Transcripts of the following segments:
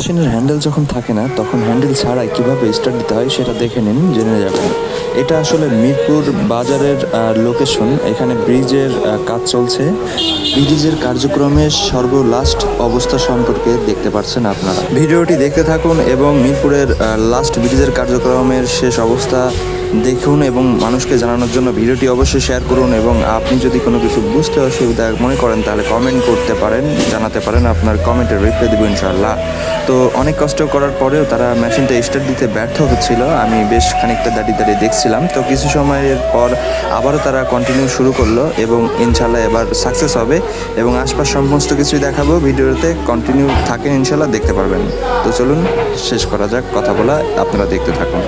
মেশিনের হ্যান্ডেল যখন থাকে না, তখন হ্যান্ডেল ছাড়াই কীভাবে স্টার্ট দিতে হয় সেটা দেখে নিন, জেনে যাবেন। এটা আসলে মিরপুর বাজারের লোকেশন এখানে ব্রিজের কাজ চলছে। ব্রিজের কার্যক্রমের সর্বলাস্ট অবস্থা সম্পর্কে দেখতে পাচ্ছেন আপনারা। ভিডিওটি দেখতে থাকুন এবং মিরপুরের লাস্ট ব্রিজের কার্যক্রমের শেষ অবস্থা দেখুন এবং মানুষকে জানানোর জন্য ভিডিওটি অবশ্যই শেয়ার করুন এবং আপনি যদি কোনো কিছু বুঝতে অসুবিধা মনে করেন, তাহলে কমেন্ট করতে পারেন, জানাতে পারেন, আপনার কমেন্টের রিপ্লাই দেবো ইনশাল্লাহ তো অনেক কষ্ট করার পরেও তারা মেশিনটা স্টার্ট দিতে ব্যর্থ হচ্ছিল। আমি বেশ খানিকটা দাঁড়িয়ে দাঁড়িয়ে দেখছিলাম। তো কিছু সময়ের পর আবারও তারা কন্টিনিউ শুরু করল এবং ইনশাল্লাহ এবার সাকসেস হবে এবং আশপাশ সমস্ত কিছুই দেখাবো ভিডিওতে। কন্টিনিউ থাকেন ইনশাল্লাহ দেখতে পারবেন। তো চলুন, শেষ করা যাক, কথা বলা, আপনারা দেখতে থাকুন।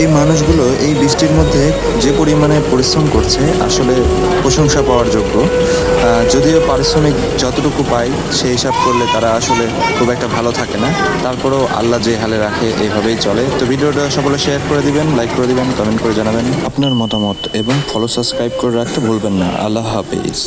এই মানুষগুলো এই বৃষ্টির মধ্যে যে পরিমাণে পরিশ্রম করছে, আসলে প্রশংসা পাওয়ার যোগ্য। যদিও পারিশ্রমিক যতটুকু পায় সেই হিসাব করলে তারা আসলে খুব একটা ভালো থাকে না। তারপরেও আল্লাহ যে হালে রাখে, এইভাবেই চলে। তো ভিডিওটা সকলে শেয়ার করে দিবেন লাইক করে দিবেন কমেন্ট করে জানাবেন। আপনার মতামত এবং ফলো সাবস্ক্রাইব করে রাখতে ভুলবেন না। আল্লাহ হাফিজ।